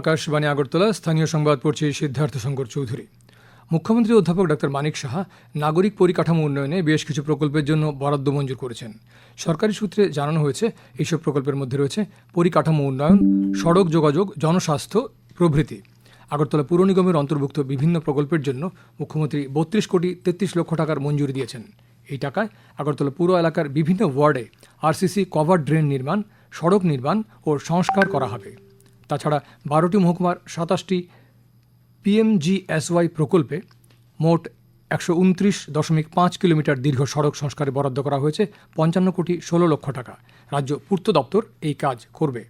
আকাশবাণী আগরতলা, স্থানীয় সংবাদ পড়ছে সিদ্ধার্থ শঙ্কর চৌধুরী। মুখ্যমন্ত্রী অধ্যাপক ডক্টর মানিক সাহা নাগরিক পরিকাঠামো উন্নয়নে বেশ কিছু প্রকল্পের জন্য বরাদ্দ মঞ্জুর করেছেন। সরকারি সূত্রে জানানো হয়েছে, এইসব প্রকল্পের মধ্যে রয়েছে পরিকাঠামো উন্নয়ন, সড়ক যোগাযোগ, জনস্বাস্থ্য, প্রভৃতি। আগরতলা পুর নিগমের অন্তর্ভুক্ত বিভিন্ন প্রকল্পের জন্য মুখ্যমন্ত্রী বত্রিশ কোটি তেত্রিশ লক্ষ টাকার মঞ্জুরি দিয়েছেন। এই টাকায় আগরতলা পুর এলাকার বিভিন্ন ওয়ার্ডে আরসিসি কভার ড্রেন নির্মাণ, সড়ক নির্মাণ ও সংস্কার করা হবে। তাছাড়া বারোটি মহকুমার সাতাশটি পিএমজিএসওয়াই প্রকল্পে মোট একশো উনত্রিশ দশমিক পাঁচ কিলোমিটার দীর্ঘ সড়ক সংস্কারে বরাদ্দ করা হয়েছে পঞ্চান্ন কোটি ষোলো লক্ষ টাকা। রাজ্য পূর্ত দপ্তর এই কাজ করবে।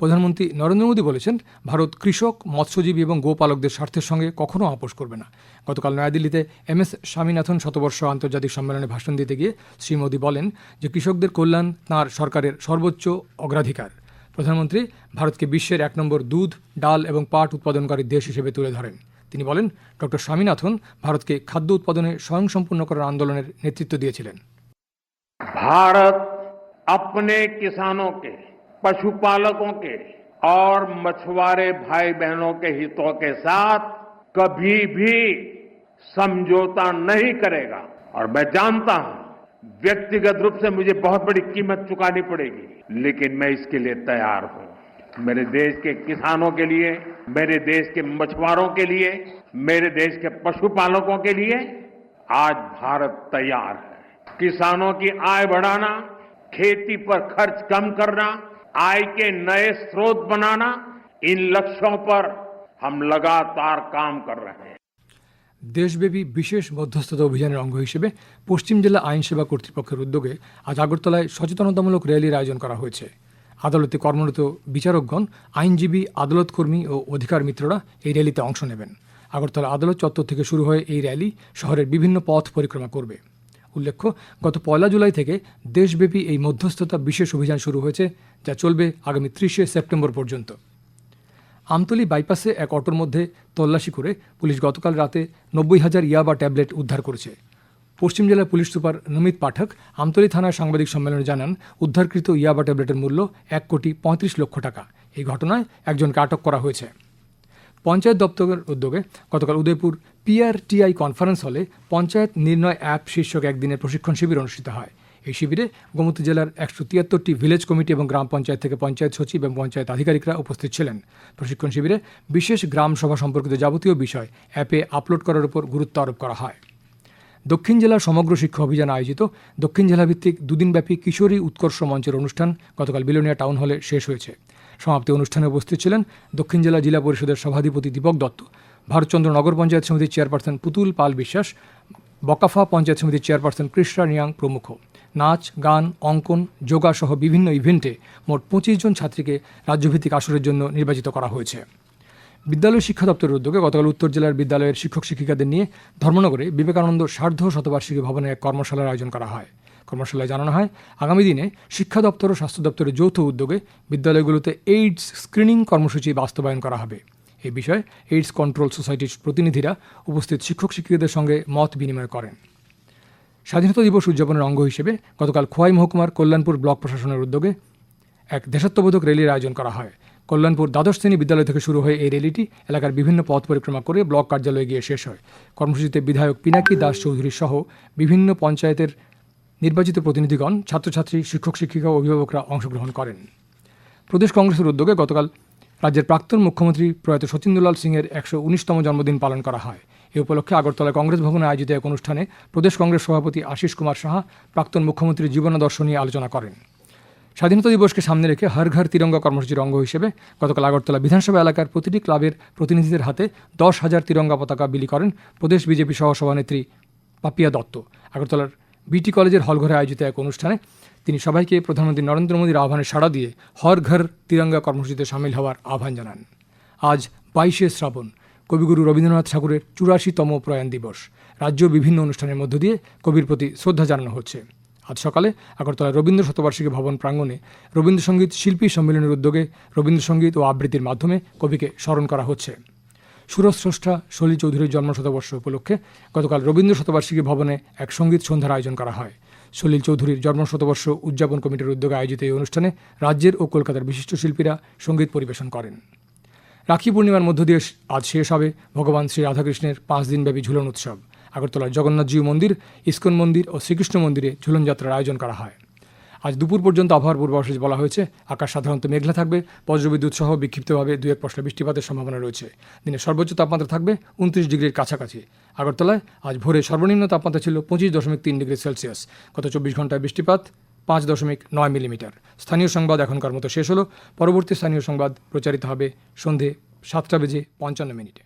প্রধানমন্ত্রী নরেন্দ্র মোদী বলেছেন, ভারত কৃষক, মৎস্যজীবী এবং গোপালকদের স্বার্থের সঙ্গে কখনো আপোষ করবে না। গতকাল নয়াদিল্লিতে এম এস স্বামীনাথন শতবর্ষ আন্তর্জাতিক সম্মেলনে ভাষণ দিতে গিয়ে শ্রী মোদী বলেন যে, কৃষকদের কল্যাণ তাঁর সরকারের সর্বোচ্চ অগ্রাধিকার। প্রধানমন্ত্রী ভারতকে বিশ্বের এক নম্বর দুধ ডাল এবং পাট উৎপাদনকারী দেশ হিসেবে তুলে ধরেন তিনি বলেন ডক্টর স্বামীনাথন ভারতকে খাদ্য উৎপাদনে স্বয়ংসম্পূর্ণ করার আন্দোলনের নেতৃত্ব দিয়েছিলেন भारत अपने किसानों के पशुपालकों के और मछुआरे भाई बहनों के हितों के साथ कभी भी समझौता नहीं करेगा और मैं जानता हूं व्यक्तिगत रूप से मुझे बहुत बड़ी कीमत चुकानी पड़ेगी। लेकिन मैं इसके लिए तैयार हूँ। मेरे देश के किसानों के लिए, मेरे देश के मछुआरों के लिए, मेरे देश के पशुपालकों के लिए आज भारत तैयार है। किसानों की आय बढ़ाना, खेती पर खर्च कम करना, आय के नए स्रोत बनाना, इन लक्ष्यों पर हम लगातार काम कर रहे हैं। দেশব্যাপী বিশেষ মধ্যস্থতা অভিযানের অঙ্গ হিসেবে পশ্চিম জেলা আইন সেবা কর্তৃপক্ষের উদ্যোগে আজ আগরতলায় সচেতনতামূলক র্যালির আয়োজন করা হয়েছে। আদালতে কর্মরত বিচারকগণ, আইনজীবী, আদালতকর্মী ও অধিকার মিত্ররা এই র্যালিতে অংশ নেবেন। আগরতলা আদালত চত্বর থেকে শুরু হয়ে এই র্যালি শহরের বিভিন্ন পথ পরিক্রমা করবে। উল্লেখ্য, গত পয়লা জুলাই থেকে দেশব্যাপী এই মধ্যস্থতা বিশেষ অভিযান শুরু হয়েছে, যা চলবে আগামী ত্রিশে সেপ্টেম্বর পর্যন্ত। আমতলী বাইপাসে এক অটোর মধ্যে তল্লাশি করে পুলিশ গতকাল রাতে নব্বই হাজার ইয়াবা ট্যাবলেট উদ্ধার করেছে। পশ্চিম জেলার পুলিশ সুপার নমিত পাঠক আমতলী থানার সাংবাদিক সম্মেলনে জানান, উদ্ধারকৃত ইয়াবা ট্যাবলেটের মূল্য এক কোটি পঁয়ত্রিশ লক্ষ টাকা। এই ঘটনায় একজনকে আটক করা হয়েছে। পঞ্চায়েত দপ্তরের উদ্যোগে গতকাল উদয়পুর পিআরটিআই কনফারেন্স হলে পঞ্চায়েত নির্ণয় অ্যাপ শীর্ষক একদিনের প্রশিক্ষণ শিবির অনুষ্ঠিত হয়। এই শিবিরে গোমতী জেলার একশো তিয়াত্তরটি ভিলেজ কমিটি এবং গ্রাম পঞ্চায়েত থেকে পঞ্চায়েত সচিব এবং পঞ্চায়েত আধিকারিকরা উপস্থিত ছিলেন। প্রশিক্ষণ শিবিরে বিশেষ গ্রাম সভা সম্পর্কিত যাবতীয় বিষয় অ্যাপে আপলোড করার উপর গুরুত্ব আরোপ করা হয়। দক্ষিণ জেলার সমগ্র শিক্ষা অভিযান আয়োজিত দক্ষিণ জেলাভিত্তিক দুদিনব্যাপী কিশোরী উৎকর্ষ মঞ্চের অনুষ্ঠান গতকাল বিলোনিয়া টাউন হলে শেষ হয়েছে। সমাপ্তি অনুষ্ঠানে উপস্থিত ছিলেন দক্ষিণ জেলা জেলা পরিষদের সভাধিপতি দীপক দত্ত, ভারতচন্দ্র নগর পঞ্চায়েত সমিতির চেয়ারপারসন পুতুল পাল বিশ্বাস, বকাফা পঞ্চায়েত সমিতির চেয়ারপারসন কৃষ্ণা নিয়াং প্রমুখ। নাচ, গান, অঙ্কন, যোগা সহ বিভিন্ন ইভেন্টে মোট পঁচিশ জন ছাত্রীকে রাজ্যভিত্তিক আসরের জন্য নির্বাচিত করা হয়েছে। বিদ্যালয় শিক্ষা দপ্তরের উদ্যোগে গতকাল উত্তর জেলার বিদ্যালয়ের শিক্ষক শিক্ষিকাদের নিয়ে ধর্মনগরে বিবেকানন্দ সার্ধ শতবার্ষিকী ভবনে এক কর্মশালার আয়োজন করা হয়। কর্মশালায় জানানো হয়, আগামী দিনে শিক্ষা দপ্তর ও স্বাস্থ্য দপ্তরের যৌথ উদ্যোগে বিদ্যালয়গুলোতে এইডস স্ক্রিনিং কর্মসূচি বাস্তবায়ন করা হবে। এ বিষয়ে এইডস কন্ট্রোল সোসাইটির প্রতিনিধিরা উপস্থিত শিক্ষক শিক্ষিকাদের সঙ্গে মত বিনিময় করেন। স্বাধীনতা দিবস উদযাপনের অঙ্গ হিসেবে গতকাল খোয়াই মহকুমার কল্যাণপুর ব্লক প্রশাসনের উদ্যোগে এক দেশাত্মবোধক র্যালির আয়োজন করা হয়। কল্যাণপুর দ্বাদশ শ্রেণি বিদ্যালয় থেকে শুরু হয়ে এই র্যালিটি এলাকার বিভিন্ন পথ পরিক্রমা করে ব্লক কার্যালয়ে গিয়ে শেষ হয়। কর্মসূচিতে বিধায়ক পিনাকি দাস চৌধুরী সহ বিভিন্ন পঞ্চায়েতের নির্বাচিত প্রতিনিধিগণ, ছাত্রছাত্রী, শিক্ষক, শিক্ষিকা ও অভিভাবকরা অংশগ্রহণ করেন। প্রদেশ কংগ্রেসের উদ্যোগে গতকাল রাজ্যের প্রাক্তন মুখ্যমন্ত্রী প্রয়াত সচিন্দুলাল সিংয়ের একশো উনিশতম জন্মদিন পালন করা হয়। এ উপলক্ষে আগরতলা কংগ্রেস ভবনে আয়োজিত এক অনুষ্ঠানে প্রদেশ কংগ্রেস সভাপতি আশিস কুমার সাহা, প্রাক্তন মুখ্যমন্ত্রীর জীবনাদর্শ নিয়ে আলোচনা করেন। স্বাধীনতা দিবসকে সামনে রেখে হর ঘর তিরঙ্গা কর্মসূচির অঙ্গ হিসেবে গতকাল আগরতলা বিধানসভা এলাকার প্রতিটি ক্লাবের প্রতিনিধিদের হাতে দশ হাজার তিরঙ্গা পতাকা বিলি করেন প্রদেশ বিজেপি সহ সভানেত্রী পাপিয়া দত্ত। আগরতলার বিটি কলেজের হলঘরে আয়োজিত এক অনুষ্ঠানে তিনি সবাইকে প্রধানমন্ত্রী নরেন্দ্র মোদীর আহ্বানে সাড়া দিয়ে হর ঘর তিরঙ্গা কর্মসূচিতে সামিল হওয়ার আহ্বান জানান। আজ বাইশে শ্রাবণ কবিগুরু রবীন্দ্রনাথ ঠাকুরের চুরাশিতম প্রয়াণ দিবস। রাজ্য বিভিন্ন অনুষ্ঠানের মধ্য দিয়ে কবির প্রতি শ্রদ্ধা জানানো হচ্ছে। আজ সকালে আগরতলা রবীন্দ্র শতবার্ষিকী ভবন প্রাঙ্গণে রবীন্দ্রসঙ্গীত শিল্পী সম্মেলনের উদ্যোগে রবীন্দ্রসঙ্গীত ও আবৃত্তির মাধ্যমে কবিকে স্মরণ করা হচ্ছে। সুরস্রষ্টা সলি চৌধুরীর জন্ম শতবর্ষ উপলক্ষে গতকাল রবীন্দ্র শতবার্ষিকী ভবনে এক সংগীত সন্ধ্যার আয়োজন করা হয়। সলিল চৌধুরীর জন্মশতবর্ষ উদযাপন কমিটির উদ্যোগে আয়োজিত এই অনুষ্ঠানে রাজ্যের ও কলকাতার বিশিষ্ট শিল্পীরা সংগীত পরিবেশন করেন। রাখি পূর্ণিমার মধ্য দিয়ে আজ শেষ হবে ভগবান শ্রী রাধাকৃষ্ণের পাঁচ দিনব্যাপী ঝুলন উৎসব। আগরতলার জগন্নাথজিউ মন্দির, ইস্কন মন্দির ও শ্রীকৃষ্ণ মন্দিরে ঝুলন যাত্রার আয়োজন করা হয়। আজ দুপুর পর্যন্ত আবহাওয়ার পূর্বাভাসে বলা হয়েছে। আকাশ সাধারণত মেঘলা থাকবে। বজ্রবিদ্যুৎ সহ বিক্ষিপ্তভাবে দু এক পশলা বৃষ্টিপাতের সম্ভাবনা রয়েছে। দিনের সর্বোচ্চ তাপমাত্রা থাকবে উনত্রিশ ডিগ্রির কাছাকাছি। আগরতলায় আজ ভোরে সর্বনিম্ন তাপমাত্রা ছিল পঁচিশ দশমিক তিন ডিগ্রি সেলসিয়াস। গত চব্বিশ ঘন্টায় বৃষ্টিপাত পাঁচ দশমিক নয় মিলিমিটার। স্থানীয় সংবাদ এখনকার মতো শেষ হলো। পরবর্তী স্থানীয় সংবাদ প্রচারিত হবে সন্ধে সাতটা বেজে পঞ্চান্ন মিনিটে।